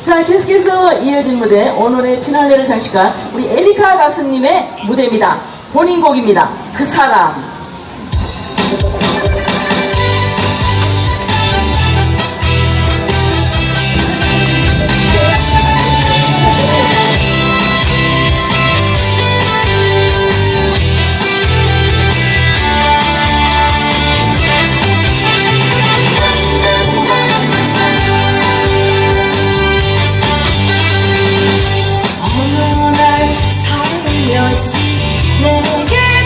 자, 계속해서 이어진 무대, 오늘의 피날레를 장식한 우리 에리카 가수님의 무대입니다. 본인 곡입니다. 그 사람. 내게